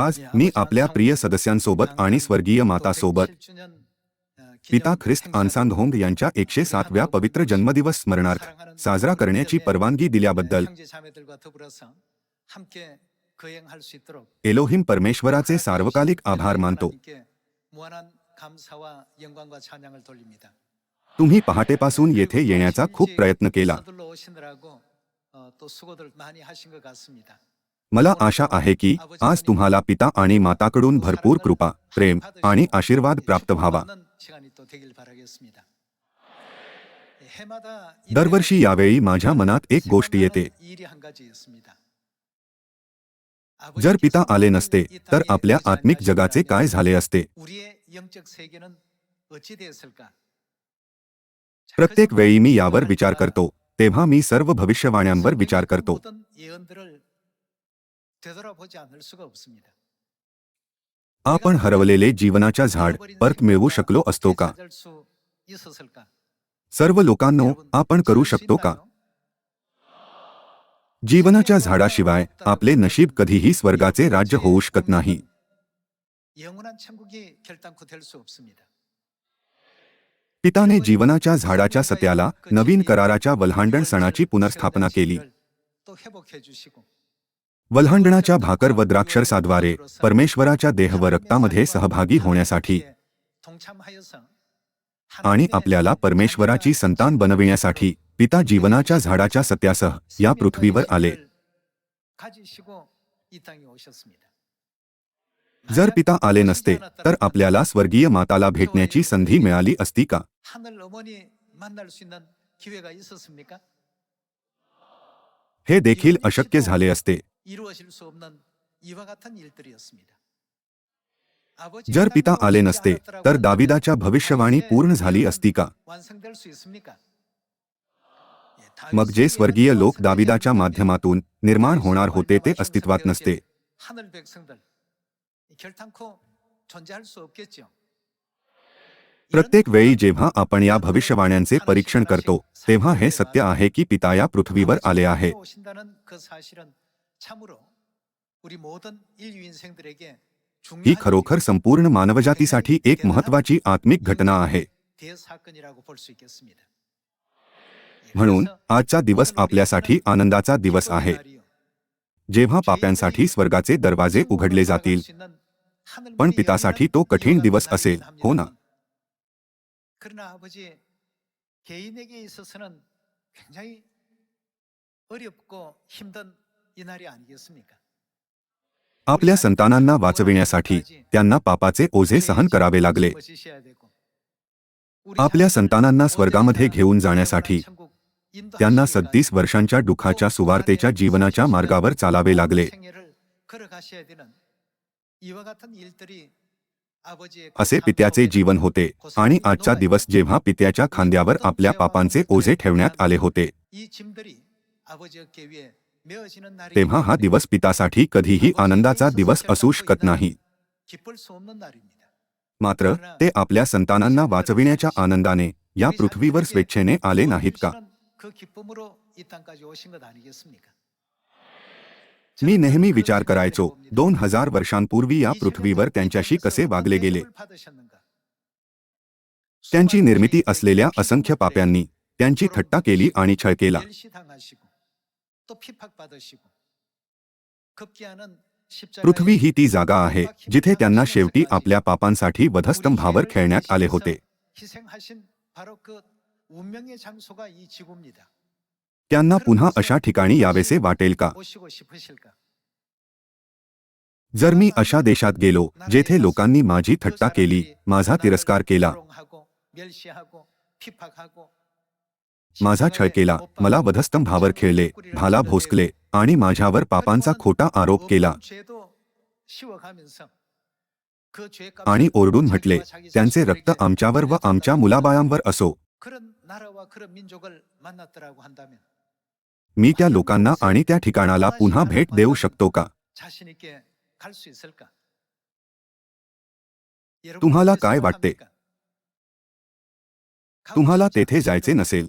आज मी आपल्या प्रिय सदस्यांसोबत आणि स्वर्गीय मातासोबत पिता ख्रिस्त आनसांगहोंग यांच्या एकशे सातव्या पवित्र जन्मदिवस स्मरणार्थ साजरा करण्याची परवानगी दिल्याबद्दल एलोहिम परमेश्वराचे सार्वकालिक आभार मानतो. तुम्ही पहाटेपासून येथे येण्याचा खूप प्रयत्न केला. मला आशा आहे की आज तुम्हाला पिता आणि माताकडून भरपूर कृपा प्रेम आणि आशीर्वाद प्राप्त व्हावा. दरवर्षी यावेळी माझ्या मनात एक गोष्ट येते. जर पिता आले नसते तर आपल्या आत्मिक जगाचे काय झाले असते? प्रत्येक वेळी मी यावर विचार करतो तेव्हा मी सर्व भविष्यवाण्यांवर विचार करतो. आपण हरवलेले जीवनाच्या झाड परत मिळवू शकलो असतो का? सर्व लोकांनो आपण करू शकतो का? जीवनाच्या झाडाशिवाय आपले नशीब कधीही स्वर्गाचे राज्य होऊ शकत नाही. पिताने जीवनाच्या झाडाच्या सत्याला नवीन कराराच्या वल्हांडण सणाची पुनर्स्थापना केली. वल्हांडणाच्या भाकर व द्राक्षरसाद्वारे परमेश्वराच्या देह व रक्तामध्ये सहभागी होण्यासाठी आणि आपल्याला परमेश्वराची संतान बनविण्यासाठी पिता जीवनाच्या झाडाच्या सत्यासह या पृथ्वीवर आले. जर पिता आले नसते तर आपल्याला स्वर्गीय माताला भेटण्याची संधी मिळाली असती का? हे देखील अशक्य झाले असते. जर पिता आले नसते तर दाविदाच्या भविष्यवाणी पूर्ण झाली असती का? मग जे स्वर्गीय लोक दाविदाच्या माध्यमातून निर्माण होणार होते ते अस्तित्वात नसते. प्रत्येक वेळी जेव्हा आपण या भविष्यवाण्यांचे परीक्षण करतो, तेव्हा हे सत्य आहे की पिता या पृथ्वीवर आले आहे. ही खरोखर संपूर्ण मानवजातीसाठी एक महत्वाची आत्मिक घटना आहे. म्हणून आजचा दिवस आपल्यासाठी आनंदाचा दिवस आहे. जेव्हा पाप्यांसाठी स्वर्गाचे दरवाजे उघडले जातील, पण पितासाठी तो कठीण दिवस असेल, हो ना? 그러나 아버지 개인에게 있어서는 굉장히 어렵고 힘든 이 날이 아니겠습니까? आपल्या संतानांना वाचविण्यासाठी त्यांना पापाचे ओझे सहन करावे लागले आपल्या संतानांना स्वर्गामध्ये घेऊन जाण्यासाठी त्यांना सदतीस वर्षांच्या दुःखाच्या सुवार्तेच्या जीवनाच्या मार्गावर चालावे लागले असे पित्याचे जीवन होते आणि आजचा दिवस जेव्हा पित्याच्या खांद्यावर आपल्या पापांचे ओझे ठेवण्यात आले होते. तेव्हा हा दिवस पितासाठी कधीही आनंदाचा दिवस असू शकत नाही. मात्र ते आपल्या संतानांना वाचविण्याच्या आनंदाने या पृथ्वीवर स्वेच्छेने आले नाहीत का? मी नेहमी विचार करायचो दोन हजार वर्षांपूर्वी या पृथ्वीवर त्यांच्याशी कसे वागले गेले? त्यांची निर्मिती असलेल्या असंख्य पाप्यांनी त्यांची थट्टा केली आणि छळ केला. पृथ्वी ही ती जागा आहे जिथे त्यांना शेवटी आपल्या पापांसाठी वधस्तंभावर खेळण्यात आले होते. त्यांना पुन्हा अशा ठिकाणी यावेसे वाटेल का? जर मी अशा देशात गेलो जेथे लोकांनी माझी थट्टा केली माझा तिरस्कार केला माझा छळ केला मला वधस्तंभावर खेळले भाला भोसकले आणि माझ्यावर पापांचा खोटा आरोप केला. आणि ओरडून म्हटले त्यांचे रक्त आमच्यावर व आमच्या मुलाबायांवर असो. मी त्या लोकांना आणि त्या ठिकाणाला पुन्हा भेट देऊ शकतो का? तुम्हाला काय वाटते? तुम्हाला तेथे जायचे नसेल.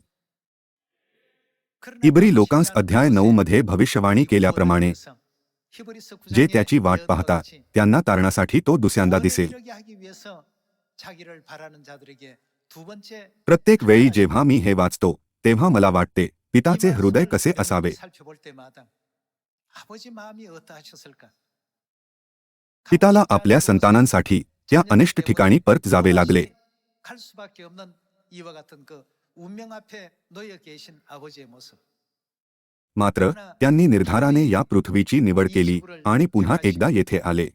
इबरी लोकांस अध्याय नऊ मध्ये भविष्यवाणी केल्याप्रमाणे जे त्याची वाट पाहतात त्यांना तारणासाठी तो दुसऱ्यांदा दिसेल. प्रत्येक वेळी जेव्हा मी हे वाचतो तेव्हा मला वाटते पिताचे हृदय कसे असावे? पिताला आपल्या संतानांसाठी त्या अनिष्ट ठिकाणी परत जावे लागले. मात्र त्यांनी निर्धाराने या पृथ्वीची निवड केली आणि पुन्हा एकदा येथे आले.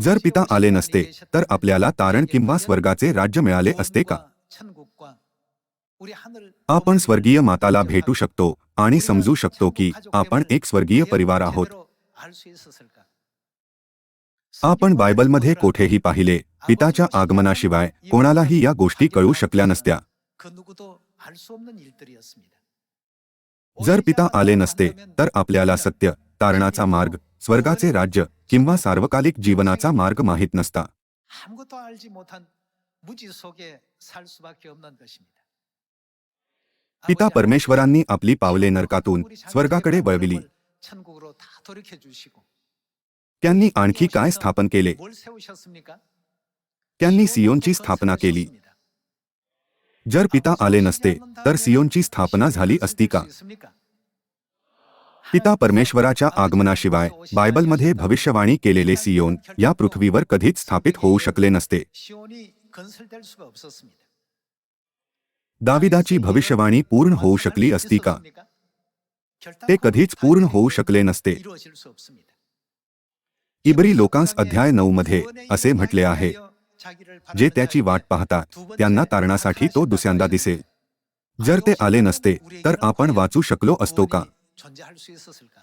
जर पिता आले नसते तर आपल्याला तारण किंवा स्वर्गाचे राज्य मिळाले असते का? आपण स्वर्गीय माताला भेटू शकतो आणि समजू शकतो की आपण एक स्वर्गीय परिवार आहोत. आपण बायबलमध्ये कोठेही पाहिले पिताच्या आगमनाशिवाय कोणालाही या गोष्टी कळू शकल्या नसत्या. जर पिता आले नसते तर आपल्याला सत्य तारणाचा मार्ग स्वर्गाचे राज्य किंवा सार्वकालिक जीवनाचा मार्ग माहीत नसता. 아 무것도 알지 못한 무지 속에 살 수밖에 없는 것입니다. पिता परमेश्वरांनी आपली पावले नरकातून स्वर्गाकडे वळविली 천국으로 다 돌이켜 주시고 त्यांनी आणखी काय स्थापन केले 뭘 세우셨습니까? त्यांनी सियोनची स्थापना केली जर पिता आले नसते तर सियोनची स्थापना झाली असती का पिता परमेश्वराच्या आगमनाशिवाय बायबलमध्ये भविष्यवाणी केलेले सियोन या पृथ्वीवर कधीच स्थापित होऊ शकले नसते 시온이 건설될 수가 없었습니다. दाविदाची भविष्यवाणी पूर्ण होऊ शकली असती का ते कधीच पूर्ण होऊ शकले नसते 이루어질 수 없습니다. इब्री लोकांस अध्याय नऊ मध्ये असे म्हटले आहे जे त्याची वाट पाहतात त्यांना तारणासाठी तो दुसऱ्यांदा दिसेल जर ते आले नसते तर आपण वाचू शकलो असतो का 존재할 수 있었을까?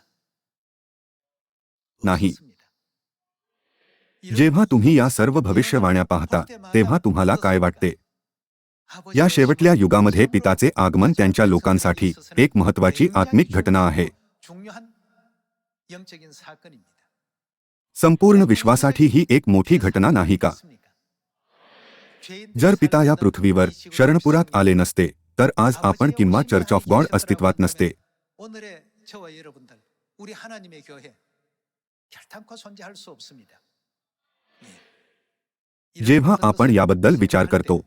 नाही. 없었습니다. जेव्हा तुम्ही या सर्व भविष्यवाण्या पाहता तेव्हा तुम्हाला काय वाटते या शेवटल्या युगामध्ये पिताचे आगमन त्यांच्या लोकांसाठी एक महत्वाची आत्मिक घटना आहे 중요한 영적인 사건입니다. संपूर्ण विश्वासाठी ही एक मोठी घटना नाही का जर पिता या पृथ्वीवर शरणपुरात आले नसते तर आज आपण किंवा चर्च ऑफ गॉड अस्तित्वात नसते 오늘의 저와 여러분들 우리 하나님의 교회 결탄코 존재할 수 없습니다. जेव्हा आपण याबद्दल विचार करतो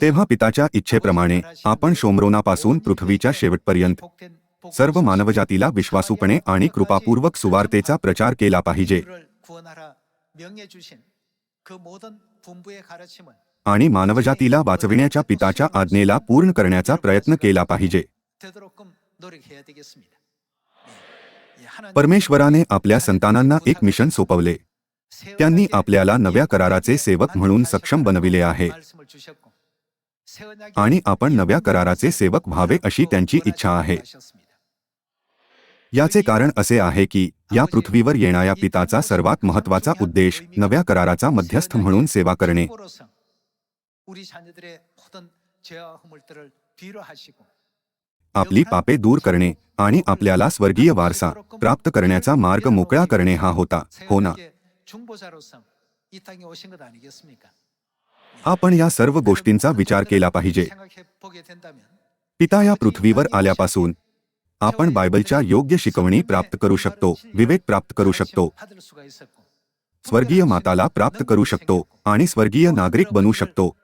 तेव्हा पिताच्या इच्छेप्रमाणे आपण शोमरोनापासून पृथ्वीच्या शेवटपर्यंत सर्व मानवजातीला विश्वासूपणे आणि कृपापूर्वक सुवार्तेचा प्रचार केला पाहिजे. आणि मानवजातीला वाचविण्याच्या पिताच्या आज्ञेला पूर्ण करण्याचा प्रयत्न केला पाहिजे. परमेश्वराने आपल्या संतानांना एक मिशन सोपवले. त्यांनी आपल्याला नव्या कराराचे सेवक म्हणून सक्षम बनविले आहे. आणि आपण नव्या कराराचे सेवक व्हावे अशी त्यांची इच्छा आहे. याचे कारण असे आहे की या पृथ्वीवर येणाऱ्या पिताचा सर्वात महत्त्वाचा उद्देश नव्या कराराचा मध्यस्थ म्हणून सेवा करणे. आपली पापे दूर करणे आणि आपल्याला स्वर्गीय वारसा प्राप्त करण्याचा मार्ग मोकळा करणे हा होता. हो ना. आपण या सर्व गोष्टींचा विचार केला पाहिजे. पिता या पृथ्वीवर आल्यापासून आपण बायबलच्या योग्य शिकवणी प्राप्त करू शकतो विवेक प्राप्त करू शकतो. स्वर्गीय माताला प्राप्त करू शकतो आणि स्वर्गीय नागरिक बनू शकतो.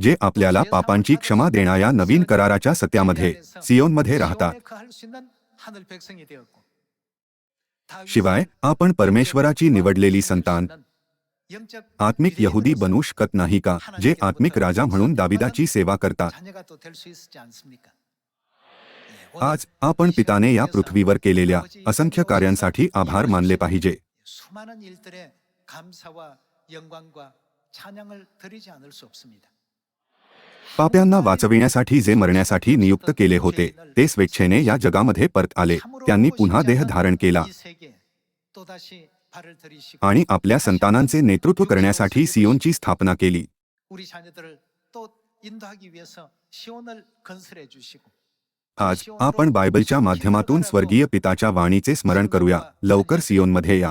जे आपल्याला पापांची क्षमा देणाऱ्या नवीन कराराच्या सत्यामध्ये सियोनमध्ये राहतात. शिवाय आपण परमेश्वराची निवडलेली संतान. आत्मिक यहुदी बनू शकत नाही का जे आत्मिक राजा म्हणून दाविदाची सेवा करतात? आज आपण पिताने या पृथ्वीवर केलेल्या असंख्य कार्यांसाठी आभार मानले पाहिजे. पाप्यांना वाचविण्यासाठी जे मरण्यासाठी नियुक्त केले होते ते स्वेच्छेने या जगामध्ये परत आले. त्यांनी पुन्हा देह धारण केला. आणि आपल्या संतानांचे नेतृत्व करण्यासाठी सियोनची स्थापना केली. आज आपण बायबलच्या माध्यमातून स्वर्गीय पिताच्या वाणीचे स्मरण करूया. लवकर सियोनमध्ये या.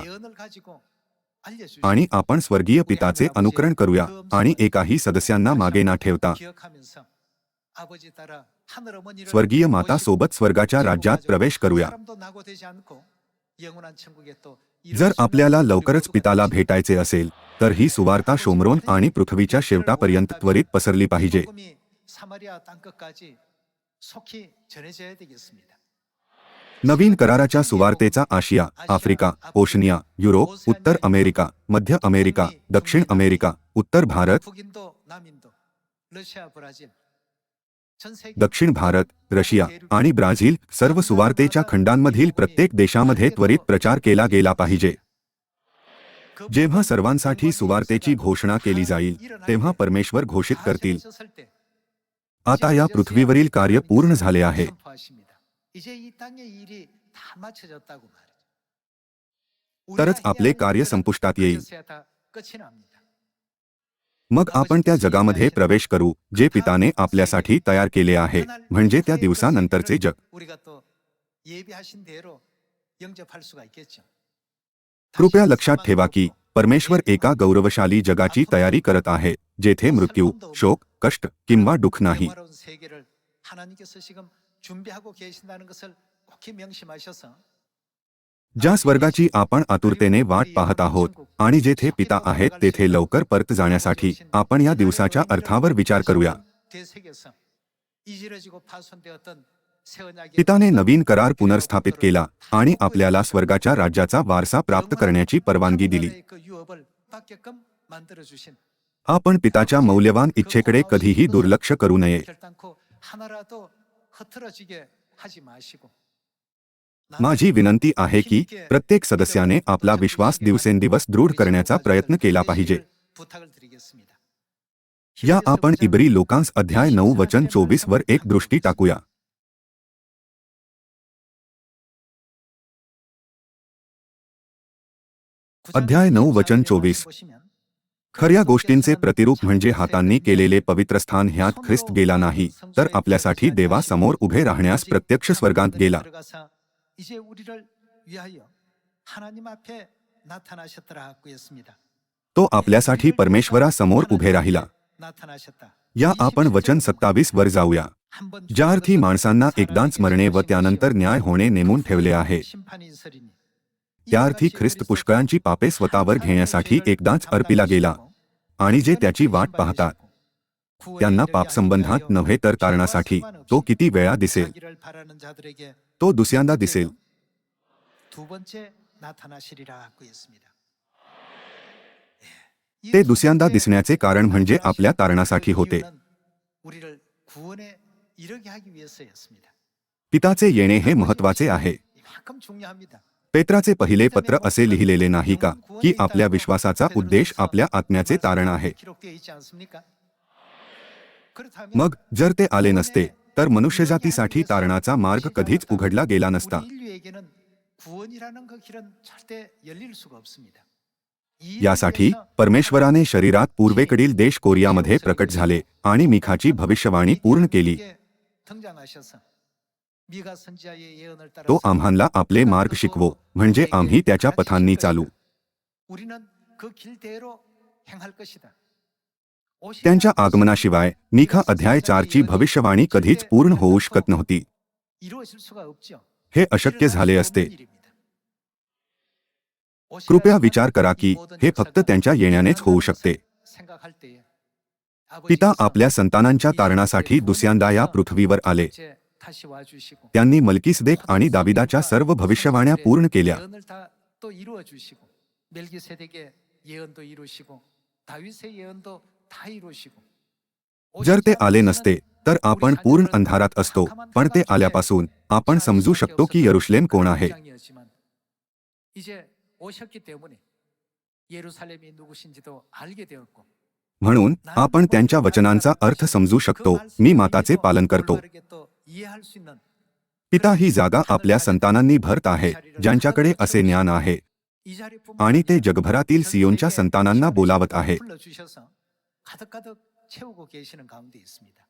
आणि आपण स्वर्गीय पिताचे अनुकरण करूया आणि एकाही सदस्यांना मागे ना ठेवता. स्वर्गीय माता सोबत स्वर्गाच्या राज्यात प्रवेश करूया. जर आपल्याला लवकरच पिताला भेटायचे असेल तर ही सुवार्ता शोमरोन आणि पृथ्वीच्या शेवटापर्यंत त्वरित पसरली पाहिजे. नवीन कराराच्या सुवार्तेचा आशिया आफ्रिका ओशनिया युरोप उत्तर अमेरिका मध्य अमेरिका दक्षिण अमेरिका उत्तर भारत दक्षिण भारत रशिया आणि ब्राझील सर्व सुवार्तेच्या खंडांमधील प्रत्येक देशामध्ये त्वरित प्रचार केला गेला पाहिजे. जेव्हा सर्वांसाठी सुवार्तेची घोषणा केली जाईल तेव्हा परमेश्वर घोषित करतील. आता या पृथ्वीवरील कार्य पूर्ण झाले आहे. तरच आपले कार्य संपुष्टात येईल. मग आपण त्या जगामध्ये प्रवेश करू जे पिताने आपल्यासाठी तयार केले आहे म्हणजे त्या दिवसानंतरचे जग 우리가 또 예비하신 대로 영접할 수가 있겠죠. कृपया लक्षात ठेवा की परमेश्वर एका गौरवशाली जगाची तयारी करत आहे जेथे मृत्यू शोक कष्ट किंवा दुःख नाही 영화로운 세계를 하나님께서 지금 준비하고 계신다는 것을 꼭히 명심하셔서 ज्या स्वर्गाची आपण आतुरतेने वाट पाहत आहोत आणि जेथे पिता आहेत तेथे लवकर परत जाण्यासाठी आपण या दिवसाच्या अर्थावर विचार करूया. पिताने नवीन करार पुनर्स्थापित केला आणि आपल्याला स्वर्गाच्या राज्याचा वारसा प्राप्त करण्याची परवानगी दिली. आपण पिताच्या मौल्यवान इच्छेकडे कधीही दुर्लक्ष करू नये. माझी विनंती आहे की प्रत्येक सदस्याने आपला विश्वास दिवसेंदिवस दृढ करण्याचा प्रयत्न केला पाहिजे. या आपण इब्री लोकांस अध्याय नऊ वचन चोवीस वर एक दृष्टी टाकूया. अध्याय नऊ वचन चोवीस. खऱ्या गोष्टींचे प्रतिरूप म्हणजे हातांनी केलेले पवित्र स्थान ह्यात ख्रिस्त गेला नाही तर आपल्यासाठी देवासमोर उभे राहण्यास प्रत्यक्ष स्वर्गात गेला. 이제 우리를 위하여 하나님 앞에 나타나셨더라고 했습니다. तो आपल्यासाठी परमेश्वरासमोर उभे राहिला 나타나셨다. या आपण वचन सत्तावीस वर जाऊया 한번 ज्या अर्थी माणसांना एकदाच मरणे व त्यानंतर न्याय होणे नेमून ठेवले आहे 심판이 있으리니. त्या अर्थी ख्रिस्त पुष्कळांची पापे स्वतःवर घेण्यासाठी एकदाच अर्पिला गेला आणि जे त्याची वाट पाहतात त्यांना पापसंबंधात नव्हे तर तारणासाठी तो किती वेळा दिसेल तो दुसऱ्यांदा दिसेल ते दुसऱ्यांदा दिसण्याचे कारण म्हणजे आपल्या तारणासाठी होते पिताचे येणे हे महत्वाचे आहे पेत्राचे पहिले पत्र असे लिहिलेले नाही का की आपल्या विश्वासाचा उद्देश आपल्या आत्म्याचे तारण आहे. मग जर ते आले नसते तर मनुष्यजातीसाठी तारणाचा मार्ग कधीच उघडला गेला नसता. यासाठी परमेश्वराने शरीरात पूर्वेकडील देश कोरियामध्ये प्रकट झाले आणि मिखाची भविष्यवाणी पूर्ण केली. तो आम्हाला आपले मार्ग शिकवो म्हणजे आम्ही त्याच्या पथांनी चालू. त्यांच्या आगमनाशिवाय निखा अध्याय चारची भविष्यवाणी कधीच पूर्ण होऊ शकत नव्हती. हे अशक्य झाले असते. कृपया विचार करा की हे फक्त त्यांच्या येण्यानेच होऊ शकते. पिता आपल्या संतानांच्या कारणासाठी दुसऱ्यांदा या पृथ्वीवर आले. त्यांनी मलकीसदेक आणि दाविदाच्या सर्व भविष्यवाण्या पूर्ण केल्या. जर ते आले नसते तर आपण पूर्ण अंधारात असतो पण ते आल्यापासून आपण समजू शकतो की यरुशलेम कोण आहे. म्हणून आपण त्यांच्या वचनांचा अर्थ समजू शकतो. मी माताचे पालन करतो. पिता ही जागा आपल्या संतानांनी भरत आहे ज्यांच्याकडे असे ज्ञान आहे. आणि ते जगभरातील सियोनच्या संतानांना बोलावत आहे. 가득가득 채우고 계시는 가운데 있습니다.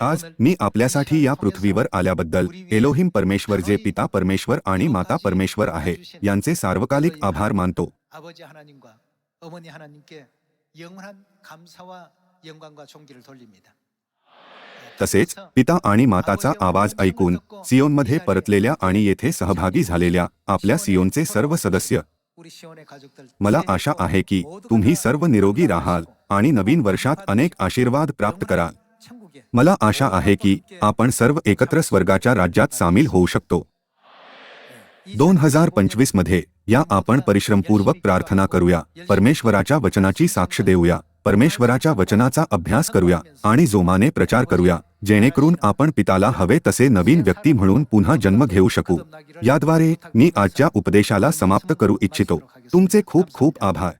आज मी आपल्यासाठी या पृथ्वीवर आल्याबद्दल एलोहिम परमेश्वर जे पिता परमेश्वर आणि माता परमेश्वर आहे यांचे सार्वकालिक आभार मानतो 아버지 하나님과 어머니 하나님께 영원한 감사와 영광과 존귀를 돌립니다. तसेच पिता आणि माताचा आवाज ऐकून सियोनमध्ये परतलेल्या आणि येथे सहभागी झालेल्या आपल्या सियोनचे सर्व सदस्य 우리 시온의 가족들 मला आशा आहे की तुम्ही सर्व निरोगी राहाल आणि नवीन वर्षात अनेक आशीर्वाद प्राप्त कराल. मला आशा आहे की आपण सर्व एकत्र स्वर्गाच्या राज्यात सामील होऊ शकतो. दोन हजार पंचवीसमध्ये या आपण परिश्रमपूर्वक प्रार्थना करूया. परमेश्वराच्या वचनाची साक्ष देऊया. परमेश्वराच्या वचनाचा अभ्यास करूया आणि जोमाने प्रचार करूया जेणेकरून आपण पिताला हवे तसे नवीन व्यक्ती म्हणून पुन्हा जन्म घेऊ शकू. याद्वारे मी आजच्या उपदेशाला समाप्त करू इच्छितो. तुमचे खूप खूप आभार.